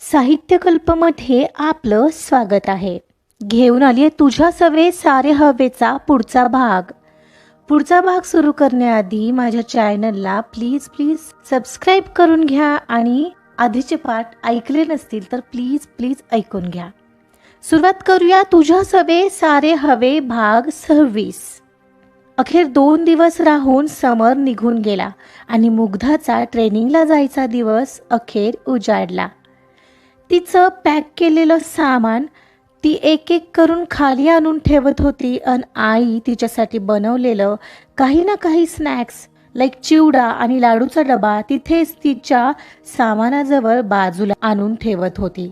साहित्यकल्पमध्ये आपलं स्वागत आहे. घेऊन आली आहे तुझ्या सवे सारे हवेचा पुढचा भाग. पुढचा भाग सुरू करण्याआधी माझ्या चॅनलला प्लीज प्लीज सबस्क्राईब करून घ्या आणि आधीचे पाठ ऐकले नसतील तर प्लीज प्लीज ऐकून घ्या. सुरुवात करूया तुझ्या सवे सारे हवे भाग सव्वीस. अखेर दोन दिवस राहून समर निघून गेला आणि मुग्धाचा ट्रेनिंगला जायचा दिवस अखेर उजाडला. तिचं पॅक केलेलं सामान ती एक एक करून खाली आणून ठेवत होती आणि आई तिच्यासाठी बनवलेलं काही ना काही स्नॅक्स लाईक चिवडा आणि लाडूचा डबा तिथेच तिच्या सामानाजवळ बाजूला आणून ठेवत होती.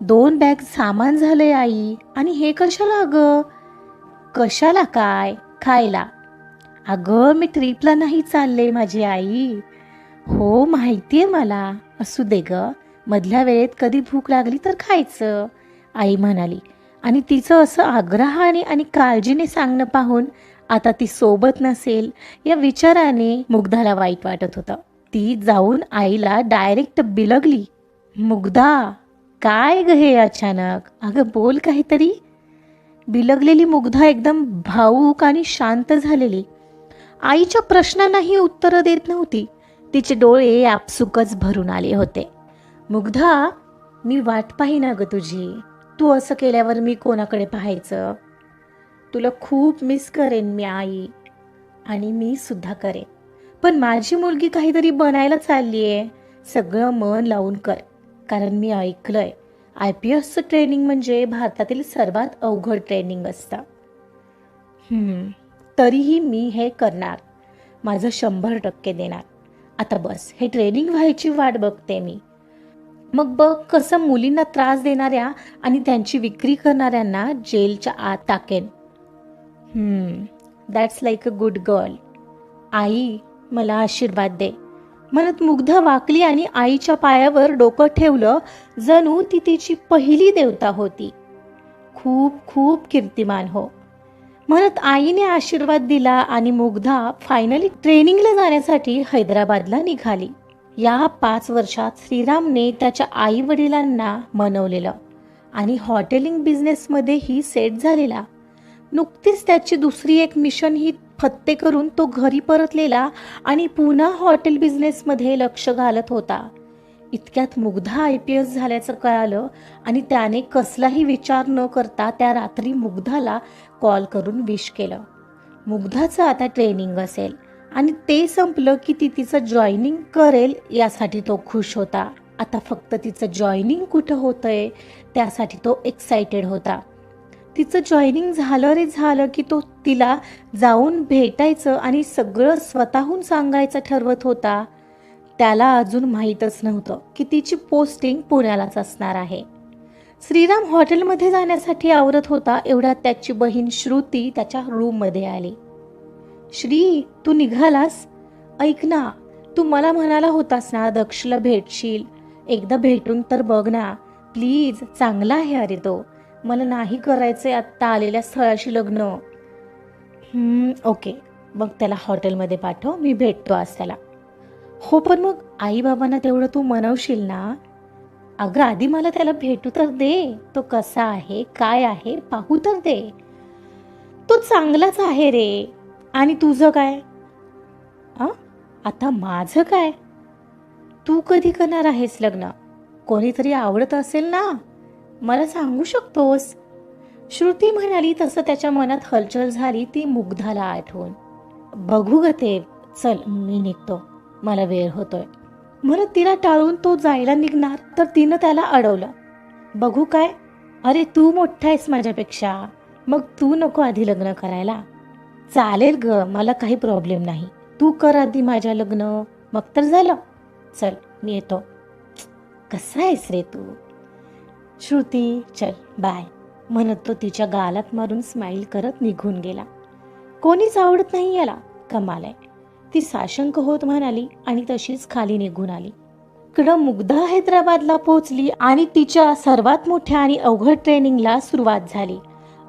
दोन बॅग सामान झाले आई आणि हे कशाला अगं कशाला काय? खायला. अगं मी ट्रिपला नाही चालले माझी आई. हो माहितीये मला. असू दे गं. मधल्या वेळेत कधी भूक लागली तर खायचं. आई म्हणाली आणि तिचं असं आग्रहाने आणि काळजीने सांगणं पाहून आता ती सोबत नसेल या विचाराने मुग्धाला वाईट वाटत होतं. ती जाऊन आईला डायरेक्ट बिलगली मुग्धा काय ग हे अचानक? अगं बोल काहीतरी. बिलगलेली मुग्धा एकदम भाऊक आणि शांत झालेली. आईच्या प्रश्नांनाही उत्तरं देत नव्हती. तिचे डोळे आपसुकच भरून आले होते. मुग्धा मी वाट पाहिना ग तुझी. तू असं केल्यावर मी कोणाकडे पाहायचं? तुला खूप मिस करेन मी आई. आणि मी सुद्धा करेन. पण माझी मुलगी काहीतरी बनायला चालली आहे सगळं मन लावून कर. कारण मी ऐकलंय आय पी एसचं ट्रेनिंग म्हणजे भारतातील सर्वात अवघड ट्रेनिंग असतं. तरीही मी हे करणार. माझं शंभर टक्के देणार. आता बस हे ट्रेनिंग व्हायची वाट बघते मी. मग बघ कसं मुलींना त्रास देणाऱ्या आणि त्यांची विक्री करणाऱ्यांना जेलच्या आत टाकेन. That's like a good girl आई मला आशीर्वाद दे. म्हणत मुग्ध वाकली आणि आईच्या पायावर डोकं ठेवलं जणू ती तिची पहिली देवता होती. खूप खूप कीर्तिमान हो. म्हणत आईने आशीर्वाद दिला आणि मुग्धा फायनली ट्रेनिंगला जाण्यासाठी हैदराबादला निघाली. या पाच वर्षात श्रीरामने त्याच्या आई वडिलांना मनवलेलं आणि हॉटेलिंग बिझनेसमध्येही सेट झालेला. नुकतीच त्याची दुसरी एक मिशन ही फत्ते करून तो घरी परतलेला आणि पुन्हा हॉटेल बिझनेसमध्ये लक्ष घालत होता. इतक्यात मुग्धा आय पी एस झाल्याचं कळालं आणि त्याने कसलाही विचार न करता त्या रात्री मुग्धाला कॉल करून विश केलं. मुग्धाचं आता ट्रेनिंग असेल. आणि ते संपलं की ती तिचं जॉईनिंग करेल यासाठी तो खुश होता. आता फक्त तिचं जॉईनिंग कुठं होतंय त्यासाठी तो एक्सायटेड होता. तिचं जॉईनिंग झालं रे झालं की तो तिला जाऊन भेटायचं आणि सगळं स्वतःहून सांगायचं ठरवत होता. त्याला अजून माहीतच नव्हतं की तिची पोस्टिंग पुण्यालाच असणार आहे. श्रीराम हॉटेलमध्ये जाण्यासाठी आवरत होता एवढ्यात त्याची बहीण श्रुती त्याच्या रूममध्ये आली. श्री तू निघालास? ऐक ना तू मला म्हणाला होतास ना दक्षला भेटशील. एकदा भेटून तर बघ ना. प्लीज चांगला आहे अरे तो. मला नाही करायचंय आत्ता आलेल्या स्थळाशी लग्न. ओके. मग त्याला हॉटेलमध्ये पाठव मी भेटतो आज त्याला. हो पण मग आई बाबांना तेवढं तू मनवशील ना? अगं आधी मला त्याला भेटू तर दे. तो कसा आहे काय आहे पाहू तर दे. तो चांगलाच आहे रे. आणि तुझं काय? आ? आता माझं काय? तू कधी करणार आहेस लग्न? कोणीतरी आवडत असेल ना? मला सांगू शकतोस? श्रुती म्हणाली तसं त्याच्या मनात हलचल झाली ती मुग्धाला आठवून. बघू ग ते. चल मी निघतो. मला वेळ होतोय. म्हणत तिला टाळून तो जायला निघणार तर तिनं त्याला अडवलं. बघू काय? अरे तू मोठा आहेस माझ्यापेक्षा. मग तू नको आधी लग्न करायला. चालेल ग मला काही प्रॉब्लेम नाही. तू कर आधी माझ्या लग्न मग तर झालं. चल मी येतो. कसा आहेस रे तू? श्रुती चल बाय म्हणत तो तिच्या गालात मारून स्माईल करत निघून गेला. कोणीच आवडत नाही याला कमाल आहे. ती साशंक होत म्हणाली आणि तशीच खाली निघून आली. इकडं मुग्धा हैदराबादला पोहोचली आणि तिच्या सर्वात मोठ्या आणि अवघड ट्रेनिंगला सुरुवात झाली.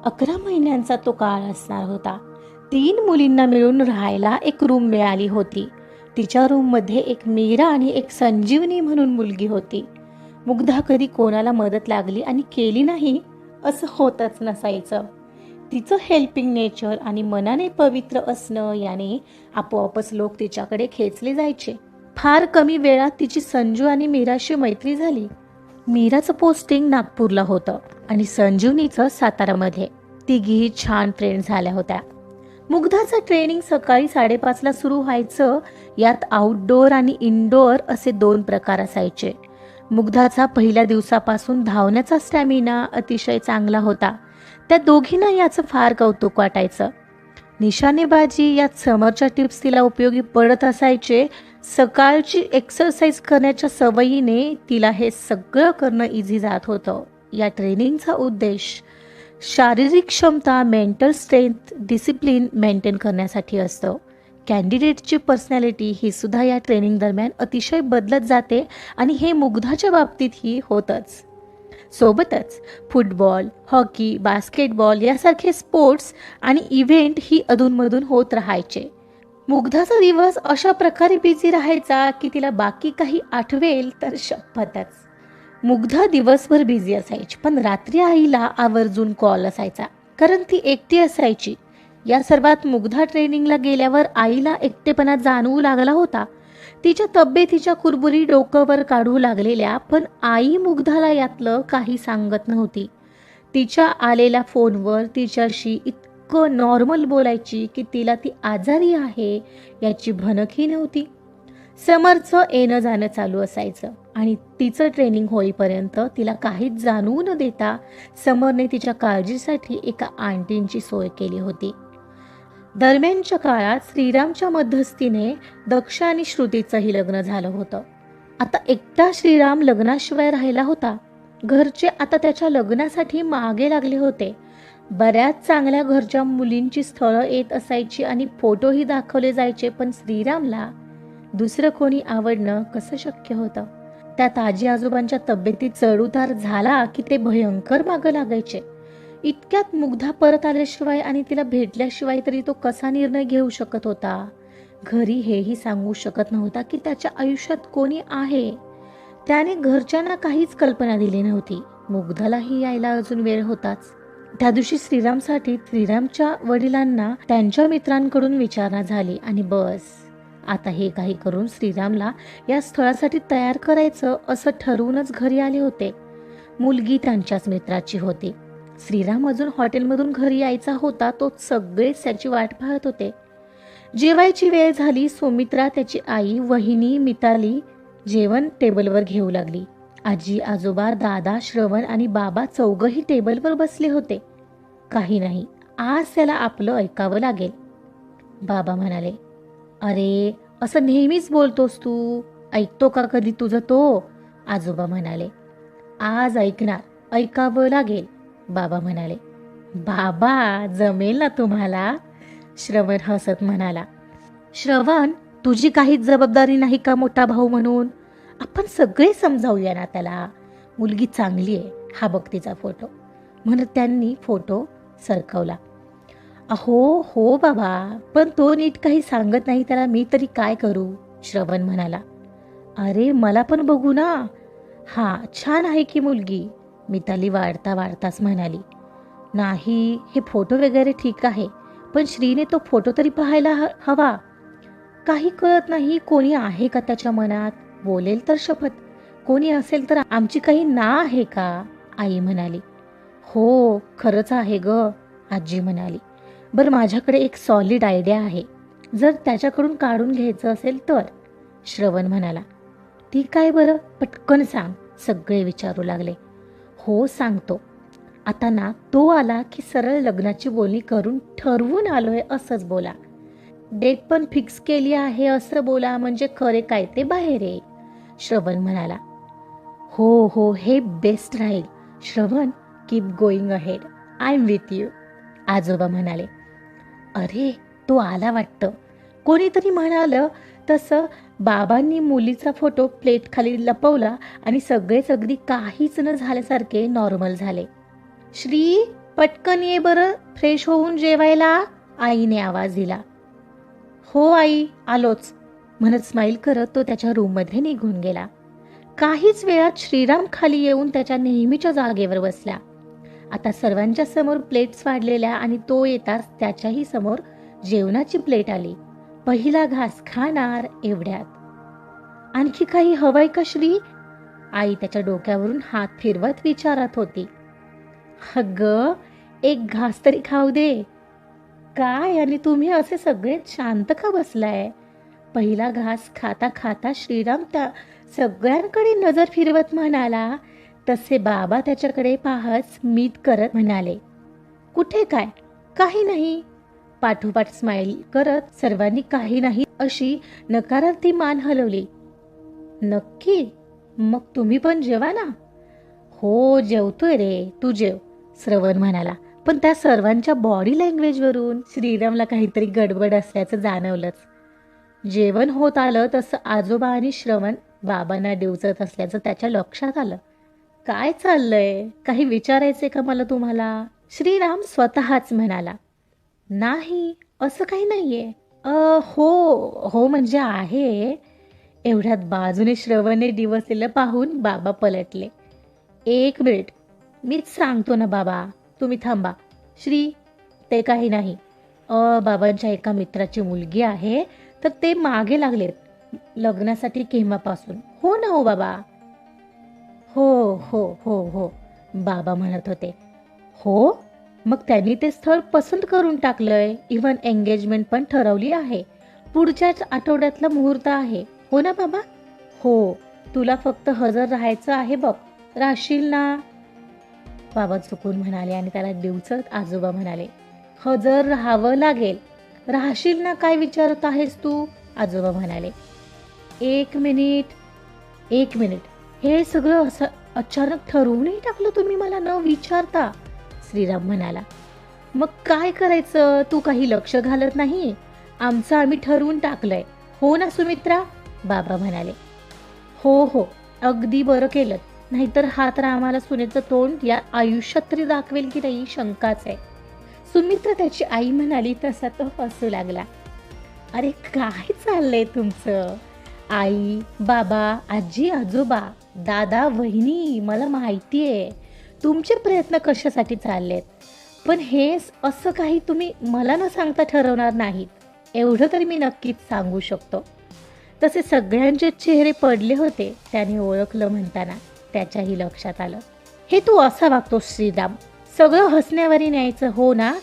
अकरा महिन्यांचा तो काळ असणार होता. तीन मुलींना मिळून राहायला एक रूम मिळाली होती. तिच्या रूममध्ये एक मीरा आणि एक संजीवनी म्हणून मुलगी होती. मुग्धा कधी कोणाला मदत लागली आणि केली नाही असं होतच नसायचं. तिचं हेल्पिंग नेचर आणि मनाने पवित्र असणं याने आपोआपच लोक तिच्याकडे खेचले जायचे. फार कमी वेळात तिची संजू आणि मीराशी मैत्री झाली. मीराचं पोस्टिंग नागपूरला होतं आणि संजीवनीचं सातारामध्ये. तिघीही छान फ्रेंड झाल्या होत्या. मुग्धाचं ट्रेनिंग सकाळी साडेपाचला सुरू व्हायचं. यात आउटडोअर आणि इनडोअर असे दोन प्रकार असायचे. मुग्धाचा पहिल्या दिवसापासून धावण्याचा स्टॅमिना अतिशय चांगला होता. त्या दोघींना याचं फार कौतुक वाटायचं. निशाणेबाजी यात समरच्या टिप्स तिला उपयोगी पडत असायचे. सकाळची एक्सरसाइज करण्याच्या सवयीने तिला हे सगळं करणं इझी जात होतं. या ट्रेनिंगचा उद्देश शारीरिक क्षमता मेंटल स्ट्रेंथ डिसिप्लिन मेंटेन करण्यासाठी असतं. कॅन्डिडेटची पर्सनॅलिटी ही सुद्धा या ट्रेनिंग दरम्यान अतिशय बदलत जाते आणि हे मुग्धाच्या बाबतीतही होतच. सोबतच फुटबॉल हॉकी बास्केटबॉल यासारखे स्पोर्ट्स आणि इव्हेंट ही अधूनमधून होत राहायचे. मुग्धाचा दिवस अशा प्रकारे बिझी राहायचा की तिला बाकी काही आठवेल तर शपथच. मुग्धा दिवसभर बिझी असायची. पण रात्री आईला आवर्जून कॉल असायचा. कारण ती एकटी असायची. या सर्वात मुग्धा ट्रेनिंगला गेल्यावर आईला एकटेपणा जाणवू लागला होता. तिच्या तब्येतीच्या कुरबुरी डोकंवर काढू लागलेल्या पण आई मुग्धाला यातलं काही सांगत नव्हती. तिच्या आलेल्या फोनवर तिच्याशी इतकं नॉर्मल बोलायची की तिला ती आजारी आहे याची भनकही नव्हती. समरचं येणं जाणं चालू असायचं. आणि तिचं ट्रेनिंग होईपर्यंत तिला काहीच जाणवू न देता समरने तिच्या काळजीसाठी एका आंटींची सोय केली होती. दरम्यानच्या काळात श्रीरामच्या मध्यस्थीने दक्ष आणि श्रुतीचंही लग्न झालं होतं. आता एकटा श्रीराम लग्नाशिवाय राहिला होता. घरचे आता त्याच्या लग्नासाठी मागे लागले होते. बऱ्याच चांगल्या घरच्या मुलींची स्थळं येत असायची आणि फोटोही दाखवले जायचे पण श्रीरामला दुसरं कोणी आवडणं कसं शक्य होतं? त्यात आजी आजोबांच्या तब्येतीत चढउतार झाला की ते भयंकर मागं लागायचे. इतक्यात मुग्धा परत आल्याशिवाय आणि तिला भेटल्याशिवाय तरी तो कसा निर्णय घेऊ शकत होता? घरी हेही सांगू शकत नव्हता की त्याच्या आयुष्यात कोणी आहे. त्याने घरच्यांना काहीच कल्पना दिली नव्हती. मुग्धालाही यायला अजून वेळ होताच. त्या दिवशी श्रीरामसाठी श्रीरामच्या वडिलांना त्यांच्या मित्रांकडून विचारणा झाली आणि बस आता हे काही करून श्रीरामला या स्थळासाठी तयार करायचं असं ठरवूनच घरी आले होते. मुलगी त्यांच्याच मित्राची होती. श्रीराम अजून हॉटेलमधून घरी यायचा होता तो सगळेच त्याची वाट पाहत होते. जेवायची वेळ झाली सुमित्रा त्याची आई वहिनी मिताली जेवण टेबलवर घेऊ लागली. आजी आजोबा दादा श्रवण आणि बाबा चौघही टेबलवर बसले होते. काही नाही आज त्याला आपलं ऐकावं लागेल. बाबा म्हणाले अरे असं नेहमीच बोलतोस तू. ऐकतो का कधी तुझं तो? आजोबा म्हणाले. आज ऐकणार ऐकावं लागेल बाबा म्हणाले. बाबा जमेल ना तुम्हाला? श्रवण हसत म्हणाला. श्रवण तुझी काहीच जबाबदारी नाही का मोठा भाऊ म्हणून? आपण सगळे समजावूया ना त्याला. मुलगी चांगली आहे हा बघ तिचा फोटो. म्हणत त्यांनी फोटो सरकवला. अहो हो बाबा पण तो नीट काही सांगत नाही त्याला मी तरी काय करू? श्रवण म्हणाला. अरे मला पण बघू ना. हा छान आहे की मुलगी मिताली वाढता वाढताच म्हणाली. नाही हे फोटो वगैरे ठीक आहे पण श्रीने तो फोटो तरी पाहायला ह- हवा. काही कळत नाही कोणी आहे का त्याच्या मनात. बोलेल तर शपथ. कोणी असेल तर आमची काही ना आहे का? आई म्हणाली. हो खरंच आहे ग आजी म्हणाली. बरं माझ्याकडे एक सॉलिड आयडिया आहे. जर त्याच्याकडून काढून घ्यायचं असेल तर? श्रवण म्हणाला. ती काय बरं? पटकन सांग. सगळे विचारू लागले. हो सांगतो. आता ना तो आला की सरळ लग्नाची बोलणी करून ठरवून आलोय असंच बोला. डेट पण फिक्स केली आहे असं बोला म्हणजे खरे काय ते बाहेर येईल. श्रवण म्हणाला. हो हो हे बेस्ट राहील. Shravan keep going ahead I am with you आजोबा म्हणाले. अरे तो आला वाटतं. कोणीतरी म्हणालं तसं बाबांनी मुलीचा फोटो प्लेट खाली लपवला आणि सगळेच अगदी काहीच न झाल्यासारखे नॉर्मल झाले. श्री पटकन ये बरं फ्रेश होऊन जेवायला. आईने आवाज दिला. हो आई आलोच. म्हणत स्माईल करत तो त्याच्या रूममध्ये निघून गेला. काहीच वेळात श्रीराम खाली येऊन त्याच्या नेहमीच्या जागेवर बसला. आता सर्वांच्या समोर प्लेट्स वाढलेल्या आणि तो येताच त्याच्याही समोर जेवणाची प्लेट आली. पहिला घास खाणार एवढ्यात. आणखी काही हवंय का श्री? आई त्याच्या डोक्यावरून हात फिरवत विचारत होती. अग एक घास तरी खाऊ दे. काय आणि तुम्ही असे सगळे शांत का बसलाय? पहिला घास खाता खाता श्रीराम त्या सगळ्यांकडे नजर फिरवत म्हणाला तसे बाबा त्याच्याकडे पाहत मीत करत म्हणाले कुठे काय? काही नाही. पाठोपाठ स्माईल करत सर्वांनी काही नाही अशी नकारार्थी मान हलवली. नक्की? मग तुम्ही पण जेवा ना हो जेवतोय रे तू जेव श्रवण म्हणाला. पण त्या सर्वांच्या बॉडी लँग्वेजवरून श्रीरामला काहीतरी गडबड असल्याचं जाणवलंच. जेवण होत आलं तसं आजोबा आणि श्रवण बाबांना डिवचत असल्याचं त्याच्या लक्षात आलं. काय चाललंय? काही विचारायचे का मला तुम्हाला? श्रीराम स्वतःच म्हणाला नाही असं काही नाहीये. अ हो हो म्हणजे आहे. एवढ्यात बाजूने श्रवणे डिवसलेलं पाहून बाबा पलटले. एक मिनिट मीच सांगतो ना बाबा तुम्ही थांबा. श्री ते काही नाही. अ बाबांच्या एका मित्राची मुलगी आहे तर ते मागे लागलेत लग्नासाठी केव्हापासून? हो ना हो बाबा. हो हो हो हो. बाबा म्हणत होते. हो? मग त्यांनी ते स्थळ पसंत करून टाकलंय. इव्हन एंगेजमेंट पण ठरवली आहे. पुढच्याच आठवड्यातला मुहूर्त आहे. हो ना बाबा? हो. तुला फक्त हजर राहायचं आहे बघ. राहशील ना? बाबा चुकून म्हणाले आणि त्याला दिवचत आजोबा म्हणाले. हजर राहावं लागेल. राहशील ना काय विचारत आहेस तू? आजोबा म्हणाले. एक मिनिट. एक मिनिट. हे सगळं असं अचानक ठरवूनही टाकलं तुम्ही मला न विचारता? श्रीराम म्हणाला मग काय करायचं? तू काही लक्ष घालत नाही? आमचं आम्ही ठरवून टाकलंय. हो ना सुमित्रा? बाबा म्हणाले हो हो अगदी बरं केलं. नाहीतर हा तर आम्हाला सुनेचं तोंड या आयुष्यात तरी दाखवेल की नाही शंकाच आहे. सुमित्रा त्याची आई म्हणाली तसा तो हसू लागला. अरे काय चाललंय तुमचं? आई बाबा आजी आजोबा दादा वहिनी मला माहिती आहे तुमचे प्रयत्न कशासाठी चाललेत? पण हे असं काही तुम्ही मला न सांगता ठरवणार नाहीत. एवढं तरी मी नक्कीच सांगू शकतो. तसे सगळ्यांचे चेहरे पडले होते त्याने ओळखलं म्हणताना त्याच्याही लक्षात आलं. हे तू असा वागतो श्रीराम. सगळं हसण्यावरी न्यायचं हो ना?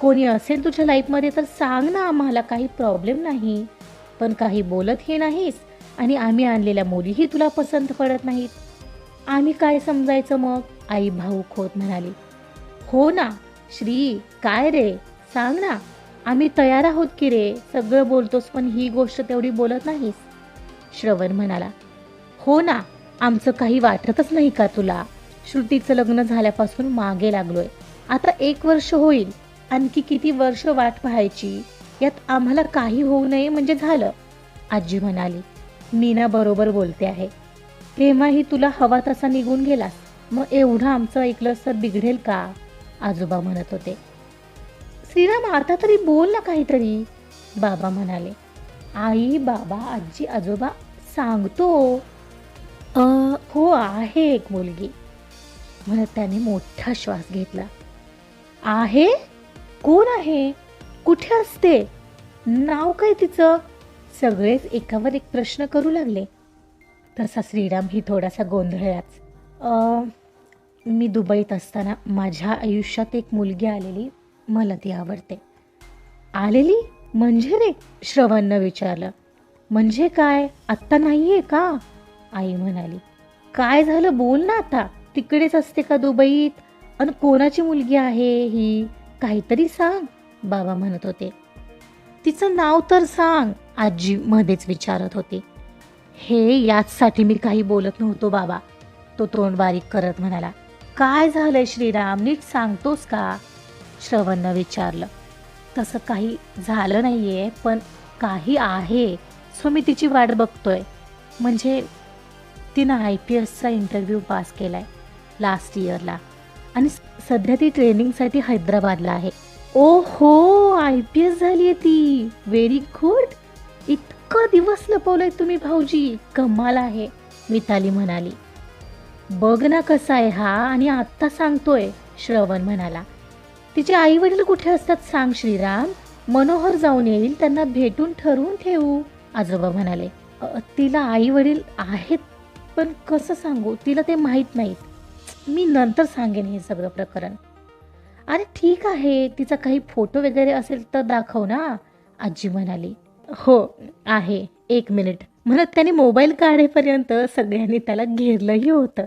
कोणी असेल तुझ्या लाईफमध्ये तर सांग ना आम्हाला काही प्रॉब्लेम नाही. पण काही बोलतही नाहीस. आणि आम्ही आणलेल्या मुलीही तुला पसंत पडत नाहीत. आम्ही काय समजायचं मग? आई भाऊक होत म्हणाली. हो ना श्री काय रे? सांग ना. आम्ही तयार आहोत की रे? सगळं बोलतोस पण ही गोष्ट तेवढी बोलत नाहीस. श्रवण म्हणाला. हो ना आमचं काही वाटतच नाही का तुला? श्रुतीचं लग्न झाल्यापासून मागे लागलोय. आता एक वर्ष होईल. आणखी किती वर्ष वाट पाहायची? यात आम्हाला काही होऊ नये म्हणजे झालं. आजी म्हणाली. मीना बरोबर बोलते आहे. तेव्हाही तुला हवा तसा निघून गेलास. मग एवढं आमचं ऐकलंस तर बिघडेल का? आजोबा म्हणत होते. श्रीराम आता तरी बोल ना काहीतरी. बाबा म्हणाले. आई बाबा आजी आजोबा सांगतो. "अ, हो आहे एक मुलगी. म्हणत त्याने मोठा श्वास घेतला. आहे? कोण आहे? कुठे असते? नाव काय तिचं? सगळेच एकावर एक प्रश्न करू लागले. तसा श्रीराम ही थोडासा गोंधळलाच. मी दुबईत असताना माझ्या आयुष्यात एक मुलगी आलेली मला ती आवडते. आलेली? म्हणजे रे? श्रवणनं विचारलं. म्हणजे काय? आत्ता नाही आहे का? आई म्हणाली. काय झालं? बोल ना आता. तिकडेच असते का दुबईत? आणि कोणाची मुलगी आहे ही? काहीतरी सांग बाबा म्हणत होते. तिचं नाव तर सांग. आजी मध्येच विचारत होती. हे याचसाठी मी काही बोलत नव्हतो बाबा तो तोंड बारीक करत म्हणाला. काय झालंय श्रीराम नीट सांगतोस का? श्रवणनं विचारलं. तसं काही झालं नाही आहे पण काही आहे. सो मी तिची वाट बघतोय. म्हणजे तिनं आय पी एसचा इंटरव्ह्यू पास केलाय लास्ट इयरला आणि सध्या ती ट्रेनिंगसाठी हैदराबादला आहे. ओ हो आय पी एस झाली आहे ती. व्हेरी गुड इतकं दिवस लपवलंय तुम्ही भाऊजी कमाल आहे मिताली म्हणाली. बघ ना कसा आहे हा आणि आत्ता सांगतोय श्रवण म्हणाला. तिचे आई वडील कुठे असतात सांग श्रीराम मनोहर जाऊन येईल त्यांना भेटून ठरवून ठेवू आजोबा म्हणाले. तिला आई वडील आहेत पण कसं सांगू तिला ते माहीत नाहीत. मी नंतर सांगेन हे सगळं प्रकरण. अरे ठीक आहे तिचा काही फोटो वगैरे असेल तर दाखव ना आजी म्हणाली. हो आहे. एक मिनिट. म्हणत त्याने मोबाईल काढेपर्यंत सगळ्यांनी त्याला घेरलंही होतं.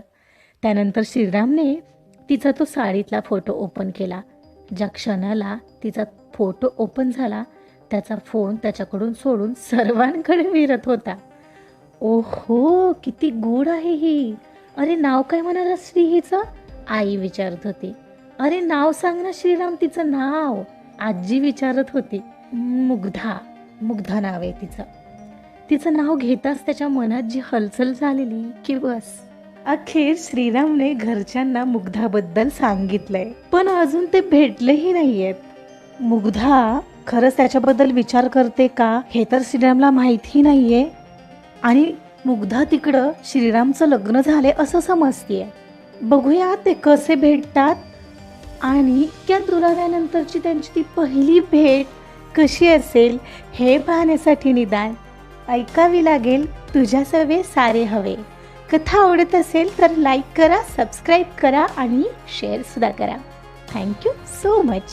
त्यानंतर श्रीरामने तिचा तो साडीतला फोटो ओपन केला. ज्या क्षणाला तिचा फोटो ओपन झाला त्याचा फोन त्याच्याकडून सोडून सर्वांकडे विरत होता. ओहो किती गोड आहे ही. अरे नाव काय म्हणाला श्री हिचं आई विचारत होती. अरे नाव सांग ना श्रीराम तिचं नाव. आजी विचारत होती. मुग्धा. मुग्धा नाव आहे तिचं. तिचं नाव घेताच त्याच्या मनात जी हलचल झालेली की बस. अखेर श्रीरामने घरच्यांना मुग्धाबद्दल सांगितलंय. पण अजून ते भेटलेही नाहीयेत. मुग्धा खरंच त्याच्याबद्दल विचार करते का हे तर श्रीरामला माहिती नाहीये. आणि मुग्धा तिकडं श्रीरामचं लग्न झाले असं समजतीये. बघूया ते कसे भेटतात. आणि त्या दुराव्यानंतरची त्यांची ती पहिली भेट कशी असेल हे पाहण्यासाठी निदान ऐकावी लागेल तुझ्या सवे सारे हवे. कथा आवडत असेल तर लाईक करा सबस्क्राईब करा आणि शेअरसुद्धा करा. Thank you so much